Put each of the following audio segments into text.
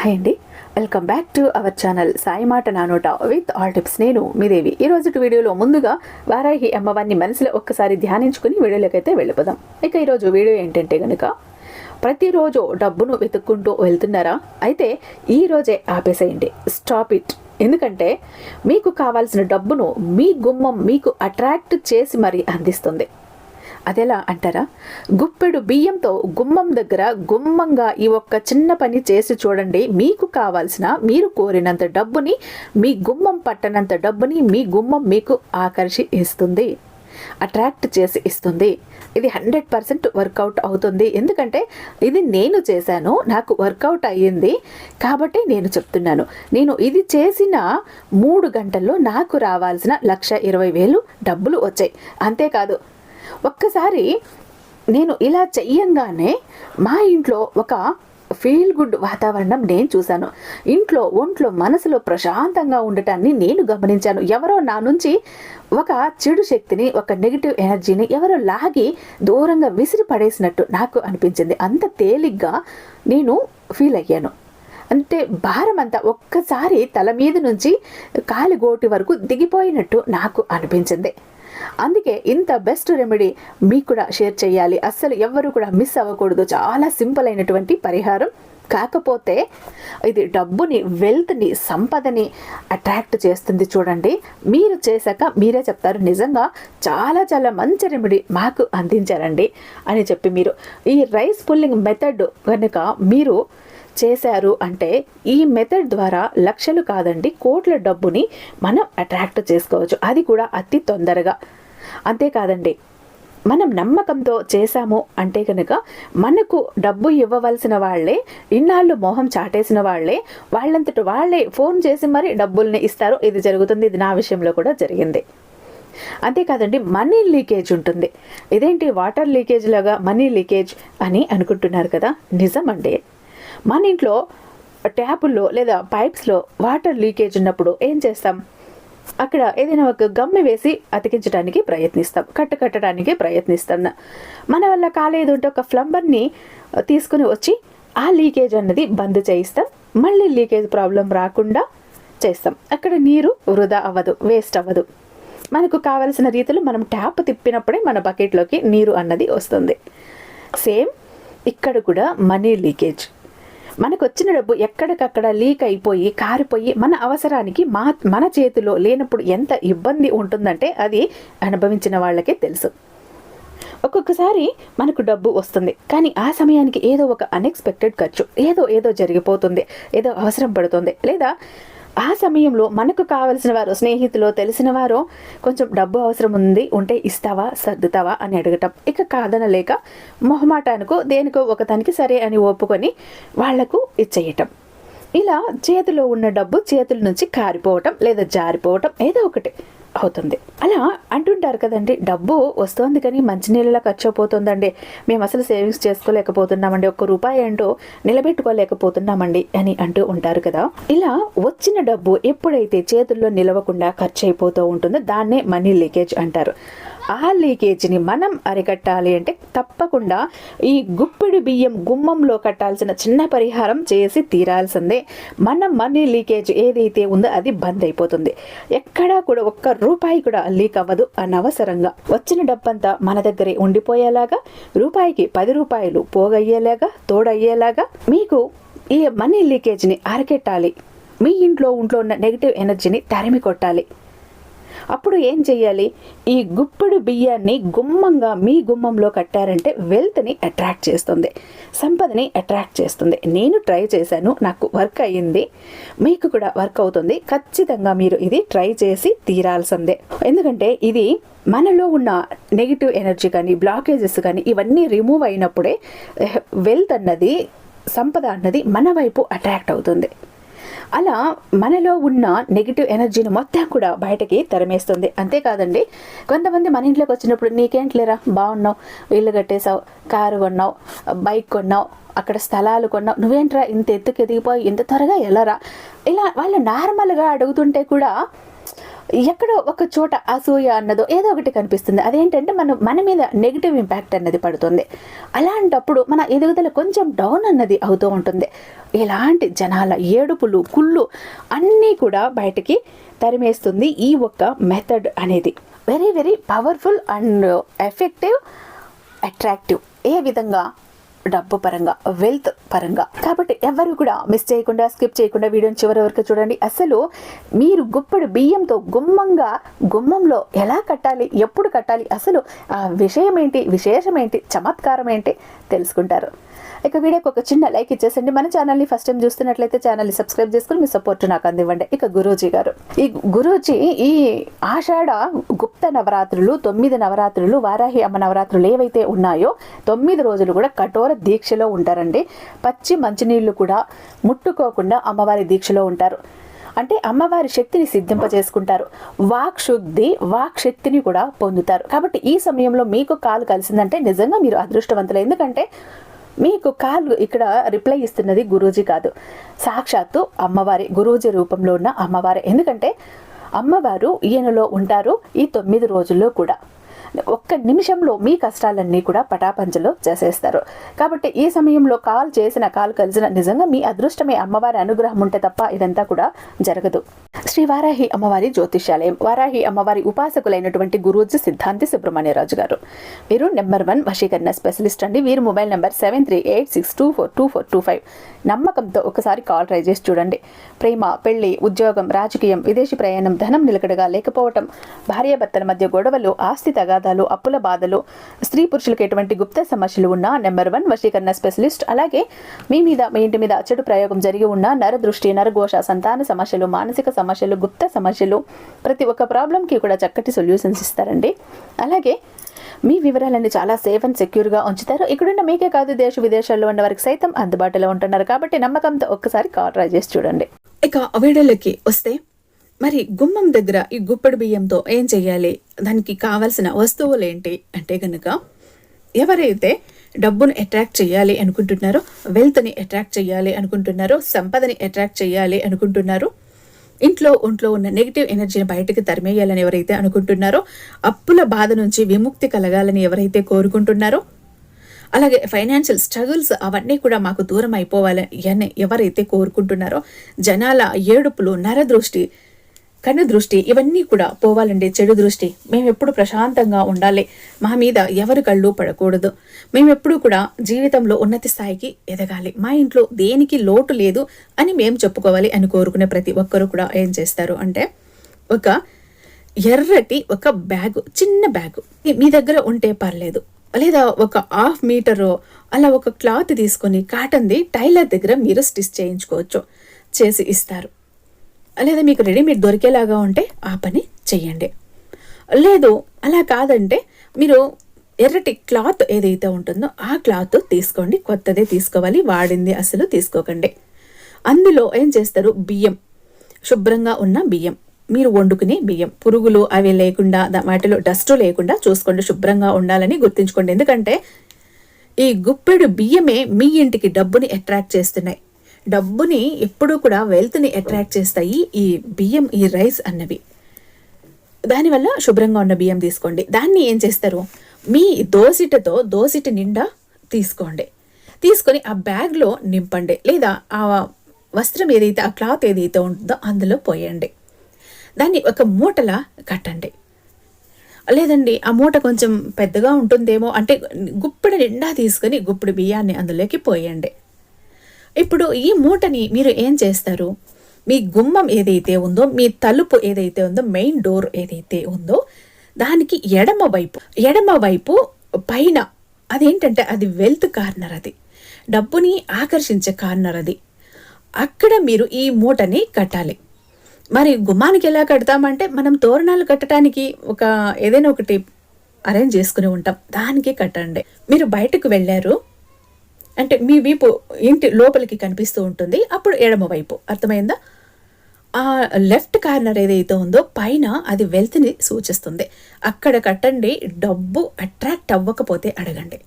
Hi అండి welcome back to our channel Sai మాట నానోట విత్ ఆల్ టిప్స్ నేను మీ దేవి. ఈ రోజు వీడియోలో ముందుగా వారాహి అమ్మవారిని మనసులో ఒక్కసారి ధ్యానించుకుని వీడియోలోకి అయితే వెళ్ళిపోదాం. ఇక ఈరోజు వీడియో ఏంటంటే కనుక ప్రతిరోజు డబ్బును వెతుక్కుంటూ వెళ్తున్నారా? అయితే ఈ రోజే ఆపేసేయండి. స్టాప్ ఇట్ ఎందుకంటే మీకు కావాల్సిన డబ్బును మీ గుమ్మం మీకు అట్రాక్ట్ చేసి మరీ అందిస్తుంది. అదెలా అంటారా? గుప్పెడు బియ్యంతో గుమ్మం దగ్గర గుమ్మంగా ఈ ఒక్క చిన్న పని చేసి చూడండి. మీకు కావాల్సిన మీరు కోరినంత డబ్బుని మీ గుమ్మం పట్టనంత డబ్బుని మీ గుమ్మం మీకు ఆకర్షి ఇస్తుంది. అట్రాక్ట్ చేసి ఇస్తుంది. ఇది హండ్రెడ్ పర్సెంట్ వర్కౌట్ అవుతుంది. ఎందుకంటే ఇది నేను చేశాను నాకు వర్కౌట్ అయ్యింది. కాబట్టి నేను చెప్తున్నాను. నేను ఇది చేసిన మూడు గంటల్లో నాకు రావాల్సిన లక్ష ఇరవై వేలు డబ్బులు వచ్చాయి. అంతేకాదు ఒక్కసారి నేను ఇలా చెయ్యంగానే మా ఇంట్లో ఒక ఫీల్ గుడ్ వాతావరణం నేను చూశాను. ఇంట్లో ఒంట్లో మనసులో ప్రశాంతంగా ఉండటాన్ని నేను గమనించాను. ఎవరో నా నుంచి ఒక చెడు శక్తిని ఒక నెగిటివ్ ఎనర్జీని ఎవరో లాగి దూరంగా విసిరి పడేసినట్టు నాకు అనిపించింది. అంత తేలిగ్గా నేను ఫీల్ అయ్యాను. అంటే భారం అంతా ఒక్కసారి తల మీద నుంచి కాలిగోటి వరకు దిగిపోయినట్టు నాకు అనిపించింది. అందుకే ఇంత బెస్ట్ రెమెడీ మీకు కూడా షేర్ చేయాలి. అస్సలు ఎవ్వరు కూడా మిస్ అవ్వకూడదు. చాలా సింపుల్ అయినటువంటి పరిహారం. కాకపోతే ఇది డబ్బుని వెల్త్ని సంపదని అట్రాక్ట్ చేస్తుంది చూడండి. మీరు చేశాక మీరే చెప్తారు నిజంగా చాలా చాలా మంచి రెమెడీ మాకు అందించారండి అని చెప్పి మీరు. ఈ రైస్ పుల్లింగ్ మెథడ్ కనుక మీరు చేశారు అంటే ఈ మెథడ్ ద్వారా లక్షలు కాదండి కోట్ల డబ్బుని మనం అట్రాక్ట్ చేసుకోవచ్చు. అది కూడా అతి తొందరగా. అంతేకాదండి మనం నమ్మకంతో చేశాము అంటే కనుక మనకు డబ్బు ఇవ్వవలసిన వాళ్ళే ఇన్నాళ్ళు మోహం చాటేసిన వాళ్ళే వాళ్ళంతట వాళ్ళే ఫోన్ చేసి మరి డబ్బుల్ని ఇస్తారు. ఇది జరుగుతుంది ఇది నా విషయంలో కూడా జరిగింది. అంతేకాదండి మనీ లీకేజ్ ఉంటుంది. ఇదేంటి వాటర్ లీకేజ్ లాగా మనీ లీకేజ్ అని అనుకుంటున్నారు కదా? నిజమండి. మన ఇంట్లో ట్యాపుల్లో లేదా పైప్స్లో వాటర్ లీకేజ్ ఉన్నప్పుడు ఏం చేస్తాం? అక్కడ ఏదైనా ఒక గమ్మి వేసి అతికించడానికి ప్రయత్నిస్తాం. కట్ట కట్టడానికి ప్రయత్నిస్తాం. మన వల్ల కాలేదు అంటే ఒక ప్లంబర్ని తీసుకుని వచ్చి ఆ లీకేజ్ అన్నది బంద్ చేయిస్తాం. మళ్ళీ లీకేజ్ ప్రాబ్లం రాకుండా చేస్తాం. అక్కడ నీరు వృధా అవ్వదు వేస్ట్ అవ్వదు. మనకు కావలసిన రీతిలో మనం ట్యాప్ తిప్పినప్పుడే మన బకెట్లోకి నీరు అన్నది వస్తుంది. సేమ్ ఇక్కడ కూడా మనీ లీకేజ్. మనకు వచ్చిన డబ్బు ఎక్కడికక్కడ లీక్ అయిపోయి కారిపోయి మన అవసరానికి మా మన చేతిలో లేనప్పుడు ఎంత ఇబ్బంది ఉంటుందంటే అది అనుభవించిన వాళ్ళకే తెలుసు. ఒక్కొక్కసారి మనకు డబ్బు వస్తుంది కానీ ఆ సమయానికి ఏదో ఒక అన్ఎక్స్పెక్టెడ్ ఖర్చు ఏదో ఏదో జరిగిపోతుంది ఏదో అవసరం పడుతుంది లేదా ఆ సమయంలో మనకు కావలసిన వారు స్నేహితులు తెలిసిన వారు కొంచెం డబ్బు అవసరం ఉంది ఉంటే ఇస్తావా సర్దుతావా అని అడగటం. ఇక కాదనలేక మొహమాటానికో దేనికో ఒకదానికి సరే అని ఒప్పుకొని వాళ్ళకు ఇచ్చేయటం. ఇలా చేతిలో ఉన్న డబ్బు చేతుల నుంచి కారిపోవటం లేదా జారిపోవటం ఏదో ఒకటి. అవుతుంది. అలా అంటుంటారు కదండి డబ్బు వస్తుంది కానీ మంచినీళ్ళలా ఖర్చు అయిపోతుందండి మేము అసలు సేవింగ్స్ చేసుకోలేకపోతున్నామండి ఒక్క రూపాయి ఏంటో నిలబెట్టుకోలేకపోతున్నామండి అని అంటూ ఉంటారు కదా. ఇలా వచ్చిన డబ్బు ఎప్పుడైతే చేతుల్లో నిలవకుండా ఖర్చు అయిపోతూ ఉంటుందో దాన్నే మనీ లీకేజ్ అంటారు. ఆ లీకేజ్ని మనం అరికట్టాలి అంటే తప్పకుండా ఈ గుప్పిడి బియ్యం గుమ్మంలో కట్టాల్సిన చిన్న పరిహారం చేసి తీరాల్సిందే. మన మనీ లీకేజ్ ఏదైతే ఉందో అది బంద్ అయిపోతుంది. ఎక్కడా కూడా ఒక్క రూపాయి కూడా లీక్ అవ్వదు అనవసరంగా. వచ్చిన డబ్బంతా మన దగ్గరే ఉండిపోయేలాగా రూపాయికి పది రూపాయలు పోగయ్యేలాగా తోడయ్యేలాగా మీకు ఈ మనీ లీకేజ్ని అరికెట్టాలి. మీ ఇంట్లో ఉంట్లో ఉన్న నెగిటివ్ ఎనర్జీని తరిమి కొట్టాలి. అప్పుడు ఏం చెయ్యాలి? ఈ గుప్పెడు బియ్యాన్ని గుమ్మంగా మీ గుమ్మంలో కట్టారంటే వెల్త్ని అట్రాక్ట్ చేస్తుంది. సంపదని అట్రాక్ట్ చేస్తుంది. నేను ట్రై చేశాను నాకు వర్క్ అయ్యింది మీకు కూడా వర్క్ అవుతుంది. ఖచ్చితంగా మీరు ఇది ట్రై చేసి తీరాల్సిందే. ఎందుకంటే ఇది మనలో ఉన్న నెగిటివ్ ఎనర్జీ కానీ బ్లాకేజెస్ కానీ ఇవన్నీ రిమూవ్ అయినప్పుడే వెల్త్ అన్నది సంపద అన్నది మన వైపు అట్రాక్ట్ అవుతుంది. అలా మనలో ఉన్న నెగిటివ్ ఎనర్జీని మొత్తం కూడా బయటకి తరిమేస్తుంది. అంతేకాదండి కొంతమంది మన ఇంట్లోకి వచ్చినప్పుడు నీకేంట్లేరా బాగున్నావు ఇల్లు కట్టేసావు కారు కొన్నావు బైక్ కొన్నావు అక్కడ స్థలాలు కొన్నావు నువ్వేంట్రా ఇంత ఎత్తుకు ఎదిగిపోయి ఇంత త్వరగా వెళ్ళరా ఇలా వాళ్ళు నార్మల్గా అడుగుతుంటే కూడా ఎక్కడో ఒక చోట అసూయ అన్నదో ఏదో ఒకటి కనిపిస్తుంది. అదేంటంటే మనం మన మీద నెగిటివ్ ఇంపాక్ట్ అన్నది పడుతుంది. అలాంటప్పుడు మన ఎదుగుదల కొంచెం డౌన్ అన్నది అవుతూ ఉంటుంది. ఇలాంటి జనాల ఏడుపులు కుళ్ళు అన్నీ కూడా బయటికి తరిమేస్తుంది ఈ ఒక్క మెథడ్ అనేది. Very very powerful and effective attractive ఏ విధంగా డబ్బు పరంగా వెల్త్ పరంగా. కాబట్టి ఎవరు కూడా మిస్ చేయకుండా స్కిప్ చేయకుండా వీడియోని చివరి వరకు చూడండి. అసలు మీరు గుప్పడి బియ్యంతో గుమ్మంగా గుమ్మంలో ఎలా కట్టాలి ఎప్పుడు కట్టాలి అసలు ఆ విషయం ఏంటి విశేషం ఏంటి చమత్కారం ఏంటి తెలుసుకుంటారు. ఇక వీడియోకి ఒక చిన్న లైక్ ఇచ్చేసండి. మన ఛానల్ని ఫస్ట్ టైం చూస్తున్నట్లయితే ఛానల్ని సబ్స్క్రైబ్ చేసుకుని మీ సపోర్ట్ నాకు అందివ్వండి. ఇక గురూజీ గారు. ఈ గురూజీ ఈ ఆషాఢ గుప్త నవరాత్రులు తొమ్మిది నవరాత్రులు వారాహి అమ్మ నవరాత్రులు ఏవైతే ఉన్నాయో తొమ్మిది రోజులు కూడా కఠోర దీక్షలో ఉంటారండి. పచ్చి మంచినీళ్ళు కూడా ముట్టుకోకుండా అమ్మవారి దీక్షలో ఉంటారు. అంటే అమ్మవారి శక్తిని సిద్ధింపజేసుకుంటారు. వాక్ శుద్ధి వాక్ శక్తిని కూడా పొందుతారు. కాబట్టి ఈ సమయంలో మీకు కాలు కలిసిందంటే నిజంగా మీరు అదృష్టవంతులు. ఎందుకంటే మీకు కాల్ ఇక్కడ రిప్లై ఇస్తున్నది గురూజీ కాదు. సాక్షాత్తు అమ్మవారి గురూజీ రూపంలో ఉన్న అమ్మవారి. ఎందుకంటే అమ్మవారు ఈయనలో ఉంటారు ఈ తొమ్మిది రోజుల్లో కూడా. ఒక్క నిమిషంలో మీ కష్టాలన్నీ కూడా పటాపంచలో చేసేస్తారు. కాబట్టి ఈ సమయంలో కాల్ చేసిన కాల్ కలిసిన నిజంగా మీ అదృష్టమే. అమ్మవారి అనుగ్రహం ఉంటే తప్ప ఇదంతా కూడా జరగదు. శ్రీ వారాహి అమ్మవారి జ్యోతిష్యాలయం. వారాహి అమ్మవారి ఉపాసకులైనటువంటి గురూజీ సిద్ధాంతి సుబ్రహ్మణ్యరాజు గారు. వీరు నెంబర్ వన్ వశీకరణ స్పెషలిస్ట్ అండి. వీరు mobile number seven three eight six two four two four two five. నమ్మకంతో ఒకసారి కాల్ ట్రై చేసి చూడండి. ప్రేమ పెళ్ళి ఉద్యోగం రాజకీయం విదేశీ ప్రయాణం ధనం నిలకడగా లేకపోవటం భార్యాభర్తల మధ్య గొడవలు ఆస్తి తగాదాలు అప్పుల బాధలు. స్త్రీ పురుషులకు ఎటువంటి గుప్త సమస్యలు ఉన్నా నెంబర్ వన్ వశీకరణ స్పెషలిస్ట్. అలాగే మీ మీద మీ ఇంటి మీద అచ్చడు ప్రయోగం జరిగి ఉన్న నరదృష్టి నరఘోష సంతాన సమస్యలు మానసిక సమస్యలు గుప్త సమస్యలు ప్రతి ఒక్క ప్రాబ్లంకి కూడా చక్కటి సొల్యూషన్స్ ఇస్తారండి. అలాగే మీ వివరాలన్నీ చాలా సేఫ్ అండ్ సెక్యూర్గా ఉంచుతారు. ఇక్కడున్న మీకే కాదు దేశ విదేశాల్లో ఉన్న వారికి సైతం అందుబాటులో ఉంటున్నారు. కాబట్టి నమ్మకంతో ఒక్కసారి కాల్ ట్రై చేసి చూడండి. ఇక వీడియోలోకి వస్తే మరి గుమ్మం దగ్గర ఈ గుప్పడి బియ్యంతో ఏం చెయ్యాలి? దానికి కావాల్సిన వస్తువులు ఏంటి? అంటే కనుక ఎవరైతే డబ్బును అట్రాక్ట్ చేయాలి అనుకుంటున్నారో వెల్త్ని అట్రాక్ట్ చేయాలి అనుకుంటున్నారో సంపదని అట్రాక్ట్ చేయాలి అనుకుంటున్నారో ఇంట్లో ఒంట్లో ఉన్న నెగిటివ్ ఎనర్జీని బయటకు తరిమేయాలని ఎవరైతే అనుకుంటున్నారో అప్పుల బాధ నుంచి విముక్తి కలగాలని ఎవరైతే కోరుకుంటున్నారో అలాగే ఫైనాన్షియల్ స్ట్రగుల్స్ అవన్నీ కూడా మాకు దూరం అయిపోవాలని ఎవరైతే కోరుకుంటున్నారో జనాల ఏడుపులు నరదృష్టి కన్ను దృష్టి ఇవన్నీ కూడా పోవాలండి చెడు దృష్టి. మేమెప్పుడు ప్రశాంతంగా ఉండాలి. మా మీద ఎవరి కళ్ళు పడకూడదు. మేమెప్పుడు కూడా జీవితంలో ఉన్నతి స్థాయికి ఎదగాలి. మా ఇంట్లో దేనికి లోటు లేదు అని మేము చెప్పుకోవాలి అని కోరుకునే ప్రతి ఒక్కరు కూడా ఏం చేస్తారు అంటే ఒక ఎర్రటి ఒక బ్యాగు చిన్న బ్యాగు మీ దగ్గర ఉంటే పర్లేదు. లేదా ఒక హాఫ్ మీటరు అలా ఒక క్లాత్ తీసుకొని కాటన్ది టైలర్ దగ్గర మీరు స్టిచ్ చేయించుకోవచ్చు. చేసి ఇస్తారు. లేదా మీకు రెడీమేడ్ దొరికేలాగా ఉంటే ఆ పని చెయ్యండి. లేదు అలా కాదంటే మీరు ఎర్రటి క్లాత్ ఏదైతే ఉంటుందో ఆ క్లాత్ తీసుకోండి. కొత్తదే తీసుకోవాలి వాడింది అసలు తీసుకోకండి. అందులో ఏం చేస్తారు? బియ్యం. శుభ్రంగా ఉన్న బియ్యం. మీరు వండుకునే బియ్యం. పురుగులు అవి లేకుండా వాటిలో డస్ట్ లేకుండా చూసుకోండి. శుభ్రంగా ఉండాలని గుర్తుంచుకోండి. ఎందుకంటే ఈ గుప్పెడు బియ్యమే మీ ఇంటికి డబ్బుని అట్రాక్ట్ చేస్తున్నాయి. డబ్బుని ఎప్పుడూ కూడా వెల్త్ని అట్రాక్ట్ చేస్తాయి ఈ బియ్యం ఈ రైస్ అన్నవి. దానివల్ల శుభ్రంగా ఉన్న బియ్యం తీసుకోండి. దాన్ని ఏం చేస్తారు? మీ దోసిటతో దోసిట నిండా తీసుకోండి. తీసుకొని ఆ బ్యాగ్లో నింపండి. లేదా ఆ వస్త్రం ఏదైతే ఆ క్లాత్ ఏదైతే ఉంటుందో అందులో పోయండి. దాన్ని ఒక మూటలా కట్టండి. లేదండి ఆ మూట కొంచెం పెద్దగా ఉంటుందేమో అంటే గుప్పిడి నిండా తీసుకొని గుప్పిడి బియ్యాన్ని అందులోకి పోయండి. ఇప్పుడు ఈ మూటని మీరు ఏం చేస్తారు? మీ గుమ్మం ఏదైతే ఉందో మీ తలుపు ఏదైతే ఉందో మెయిన్ డోర్ ఏదైతే ఉందో దానికి ఎడమ వైపు ఎడమ వైపు పైన అదేంటంటే అది వెల్త్ కార్నర్ అది. డబ్బుని ఆకర్షించే కార్నర్ అది. అక్కడ మీరు ఈ మూటని కట్టాలి. మరి గుమ్మానికి ఎలా కడతామంటే మనం తోరణాలు కట్టడానికి ఒక ఏదైనా ఒకటి అరేంజ్ చేసుకుని ఉంటాం. దానికి కట్టండి. మీరు బయటకు వెళ్ళారు. అంటే మీ వీపు ఇంటి లోపలికి కనిపిస్తూ ఉంటుంది. అప్పుడు ఎడమ వైపు. అర్థమైందా? ఆ లెఫ్ట్ కార్నర్ ఏదైతే ఉందో పైన అది వెల్త్ని సూచిస్తుంది. అక్కడ కట్టండి డబ్బు అట్రాక్ట్ అవ్వకపోతే అడగండి.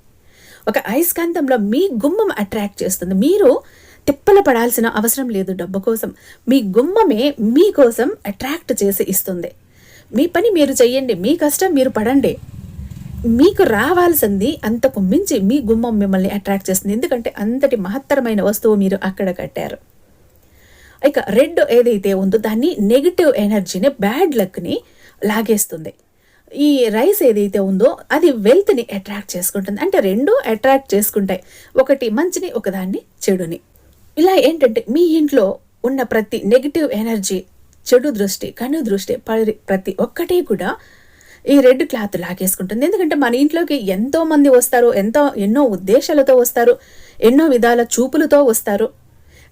ఒక అయస్కాంతంలో మీ గుమ్మం అట్రాక్ట్ చేస్తుంది. మీరు తిప్పల పడాల్సిన అవసరం లేదు డబ్బు కోసం. మీ గుమ్మమే మీకోసం అట్రాక్ట్ చేసి ఇస్తుంది. మీ పని మీరు చెయ్యండి మీ కష్టం మీరు పడండి. మీకు రావాల్సింది అంతకు మించి మీ గుమ్మం మిమ్మల్ని అట్రాక్ట్ చేస్తుంది. ఎందుకంటే అంతటి మహత్తరమైన వస్తువు మీరు అక్కడ కట్టారు. ఇక రెడ్ ఏదైతే ఉందో దాన్ని నెగిటివ్ ఎనర్జీని బ్యాడ్ లక్ని లాగేస్తుంది. ఈ రైస్ ఏదైతే ఉందో అది వెల్త్ని అట్రాక్ట్ చేసుకుంటుంది. అంటే రెండు అట్రాక్ట్ చేసుకుంటాయి. ఒకటి మంచిని ఒకదాన్ని చెడుని. ఇలా ఏంటంటే మీ ఇంట్లో ఉన్న ప్రతి నెగిటివ్ ఎనర్జీ చెడు దృష్టి కను దృష్టి పరి- ప్రతి ఒక్కటి కూడా ఈ రెడ్ క్లాత్ లాగేసుకుంటుంది. ఎందుకంటే మన ఇంట్లోకి ఎంతో మంది వస్తారు ఎంతో ఎన్నో ఉద్దేశాలతో వస్తారు ఎన్నో విధాల చూపులతో వస్తారు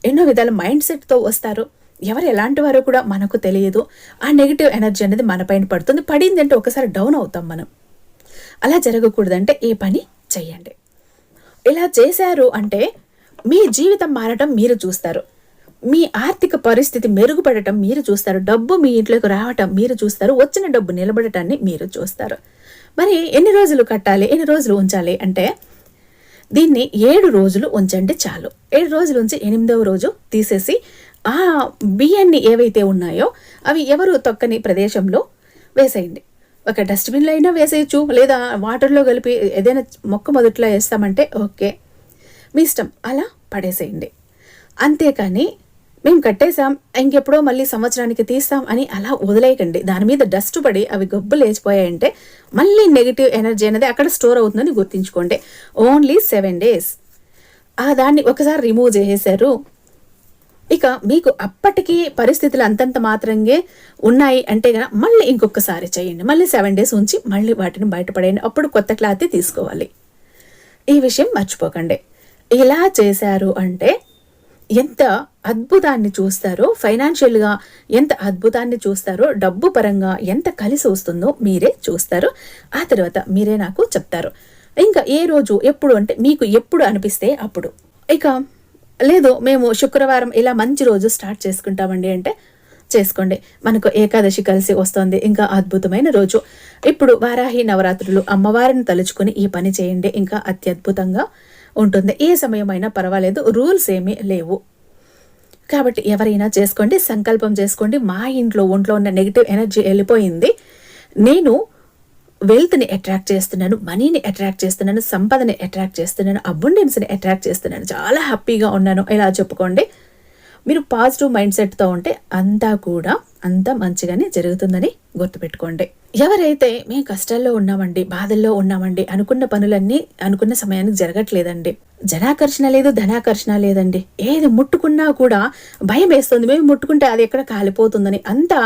ఎన్నో విధాల మైండ్ సెట్తో వస్తారు. ఎవరు ఎలాంటి వారో కూడా మనకు తెలియదు. ఆ నెగిటివ్ ఎనర్జీ అనేది మన పైన పడుతుంది. పడిందంటే ఒకసారి డౌన్ అవుతాం మనం. అలా జరగకూడదంటే ఏ పని చెయ్యండి. ఇలా చేశారు అంటే మీ జీవితం మారటం మీరు చూస్తారు. మీ ఆర్థిక పరిస్థితి మెరుగుపడటం మీరు చూస్తారు డబ్బు మీ ఇంట్లోకి రావటం మీరు చూస్తారు వచ్చిన డబ్బు నిలబడటాన్ని మీరు చూస్తారు. మరి ఎన్ని రోజులు కట్టాలి ఎన్ని రోజులు ఉంచాలి అంటే దీన్ని ఏడు రోజులు ఉంచండి చాలు. ఏడు రోజులు ఉంచి ఎనిమిదవ రోజు తీసేసి ఆ బియ్యాన్ని ఏవైతే ఉన్నాయో అవి ఎవరు తొక్కని ప్రదేశంలో వేసేయండి. ఒక డస్ట్బిన్లో అయినా వేసేయచ్చు లేదా వాటర్లో కలిపి ఏదైనా మొక్క మొదట్లో వేస్తామంటే ఓకే. మీ ఇష్టం అలా పడేసేయండి. అంతేకాని మేము కట్టేసాం ఇంకెప్పుడో మళ్ళీ సంవత్సరానికి తీస్తాం అని అలా వదిలేయకండి. దాని మీద డస్ట్ పడి అవి గబ్బు లేచిపోయాయంటే మళ్ళీ నెగిటివ్ ఎనర్జీ అనేది అక్కడ స్టోర్ అవుతుందని గుర్తుంచుకోండి. Only seven days. ఆ దాన్ని ఒకసారి రిమూవ్ చేసేశారు. ఇక మీకు అప్పటికీ పరిస్థితులు అంతంత మాత్రంగా ఉన్నాయి అంటే కదా మళ్ళీ ఇంకొకసారి చేయండి. మళ్ళీ సెవెన్ డేస్ ఉంచి మళ్ళీ వాటిని బయటపడేయండి. అప్పుడు కొత్త క్లాత్ తీసుకోవాలి. ఈ విషయం మర్చిపోకండి. ఇలా చేశారు అంటే ఎంత అద్భుతాన్ని చూస్తారో ఫైనాన్షియల్గా ఎంత అద్భుతాన్ని చూస్తారో డబ్బు పరంగా ఎంత కలిసి వస్తుందో మీరే చూస్తారు. ఆ తర్వాత మీరే నాకు చెప్తారు. ఇంకా ఏ రోజు ఎప్పుడు అంటే మీకు ఎప్పుడు అనిపిస్తే అప్పుడు. ఇక లేదు మేము శుక్రవారం ఇలా మంచి రోజు స్టార్ట్ చేసుకుంటామండి అంటే చేసుకోండి. మనకు ఏకాదశి కలిసి వస్తుంది. ఇంకా అద్భుతమైన రోజు. ఇప్పుడు వారాహి నవరాత్రులు అమ్మవారిని తలుచుకుని ఈ పని చేయండి. ఇంకా అత్యద్భుతంగా ఉంటుంది. ఏ సమయమైనా పర్వాలేదు. రూల్స్ ఏమీ లేవు. కాబట్టి ఎవరైనా చేసుకోండి సంకల్పం చేసుకోండి. మా ఇంట్లో ఒంట్లో ఉన్న నెగిటివ్ ఎనర్జీ వెళ్ళిపోయింది. నేను వెల్త్ని అట్రాక్ట్ చేస్తున్నాను మనీని అట్రాక్ట్ చేస్తున్నాను సంపదని అట్రాక్ట్ చేస్తున్నాను అబుండెన్స్ని అట్రాక్ట్ చేస్తున్నాను. చాలా హ్యాపీగా ఉన్నాను. ఇలా చెప్పుకోండి. మీరు పాజిటివ్ మైండ్ సెట్తో ఉంటే అంతా కూడా అంతా మంచిగానే జరుగుతుందని గుర్తుపెట్టుకోండి. ఎవరైతే మేము కష్టాల్లో ఉన్నామండి బాధల్లో ఉన్నామండి అనుకున్న పనులన్నీ అనుకున్న సమయానికి జరగట్లేదండి. జనాకర్షణ లేదు ధనాకర్షణ లేదండి. ఏది ముట్టుకున్నా కూడా భయం వేస్తుంది. మేము ముట్టుకుంటే అది ఎక్కడ కాలిపోతుందని. అంతా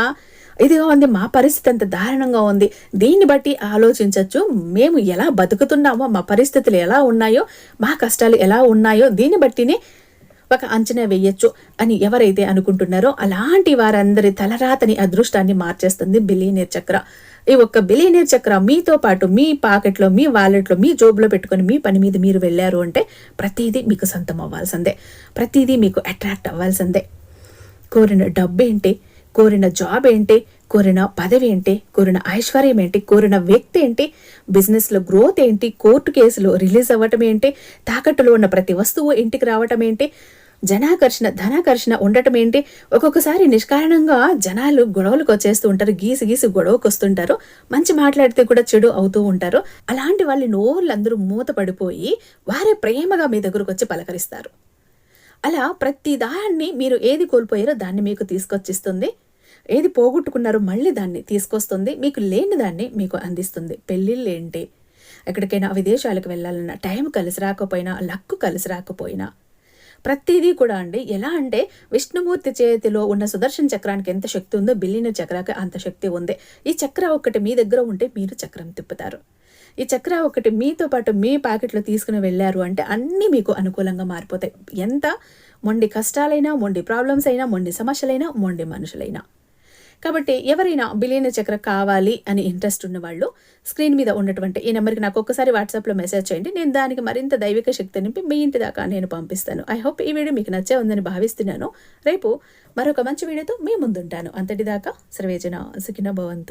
ఇదిగా ఉంది మా పరిస్థితి అంత దారుణంగా ఉంది. దీన్ని బట్టి ఆలోచించవచ్చు మేము ఎలా బతుకుతున్నామో మా పరిస్థితులు ఎలా ఉన్నాయో మా కష్టాలు ఎలా ఉన్నాయో దీన్ని బట్టినే ఒక అంచనా వేయొచ్చు అని ఎవరైతే అనుకుంటున్నారో అలాంటి వారందరి తలరాతని అదృష్టాన్ని మార్చేస్తుంది బిలియనీర్ చక్ర. ఈ ఒక్క బిలియనీర్ చక్ర మీతో పాటు మీ పాకెట్లో మీ వాలెట్లో మీ జోబులో పెట్టుకొని మీ పని మీద మీరు వెళ్ళారు అంటే ప్రతిదీ మీకు సొంతం అవ్వాల్సిందే. ప్రతిదీ మీకు అట్రాక్ట్ అవ్వాల్సిందే. కోరిన డబ్బు ఏంటి? కోరిన జాబ్ ఏంటి? కోరిన పదవి ఏంటి? కోరిన ఐశ్వర్యం ఏంటి? కోరిన వ్యక్తి ఏంటి? బిజినెస్లో గ్రోత్ ఏంటి? కోర్టు కేసులో రిలీజ్ అవ్వటం ఏంటి? తాకట్టులో ఉన్న ప్రతి వస్తువు ఇంటికి రావటం ఏంటి? జనాకర్షణ ధనాకర్షణ ఉండటం ఏంటి? ఒక్కొక్కసారి నిష్కారణంగా జనాలు గొడవలకు వచ్చేస్తూ ఉంటారు గీసి గీసి గొడవకు వస్తుంటారు మంచి మాట్లాడితే కూడా చెడు అవుతూ ఉంటారు. అలాంటి వాళ్ళ నోళ్ళందరూ మూత పడిపోయి వారే ప్రేమగా మీ దగ్గరకు వచ్చి పలకరిస్తారు. అలా ప్రతి దాన్ని మీరు ఏది కోల్పోయారో దాన్ని మీకు తీసుకొచ్చిస్తుంది. ఏది పోగొట్టుకున్నారో మళ్ళీ దాన్ని తీసుకొస్తుంది. మీకు లేని దాన్ని మీకు అందిస్తుంది. పెళ్ళిళ్ళు ఏంటి? ఎక్కడికైనా విదేశాలకు వెళ్ళాలన్నా టైం కలిసి రాకపోయినా లక్కు కలిసి రాకపోయినా ప్రతిదీ కూడా అండి. ఎలా అంటే విష్ణుమూర్తి చేతిలో ఉన్న సుదర్శన చక్రానికి ఎంత శక్తి ఉందో బిల్లిన చక్రాకి అంత శక్తి ఉంది. ఈ చక్ర ఒకటి మీ దగ్గర ఉంటే మీరు చక్రం తిప్పుతారు. ఈ చక్ర ఒకటి మీతో పాటు మీ ప్యాకెట్లో తీసుకుని వెళ్ళారు అంటే అన్నీ మీకు అనుకూలంగా మారిపోతాయి. ఎంత? మొండి కష్టాలైనా మొండి ప్రాబ్లమ్స్ అయినా మొండి సమస్యలైనా మొండి మనుషులైనా. కాబట్టి ఎవరైనా బిలియన చక్ర కావాలి అని ఇంట్రెస్ట్ ఉన్న వాళ్ళు స్క్రీన్ మీద ఉన్నటువంటి ఈ నెంబర్కి నాకు ఒక్కసారి వాట్సాప్లో మెసేజ్ చేయండి. నేను దానికి మరింత దైవిక శక్తి నింపి మీ ఇంటి దాకా నేను పంపిస్తాను. ఐ హోప్ ఈ వీడియో మీకు నచ్చే ఉందని భావిస్తున్నాను. రేపు మరొక మంచి వీడియోతో మీ ముందుంటాను. అంతటిదాకా సర్వేజన సుఖిన భవంతు.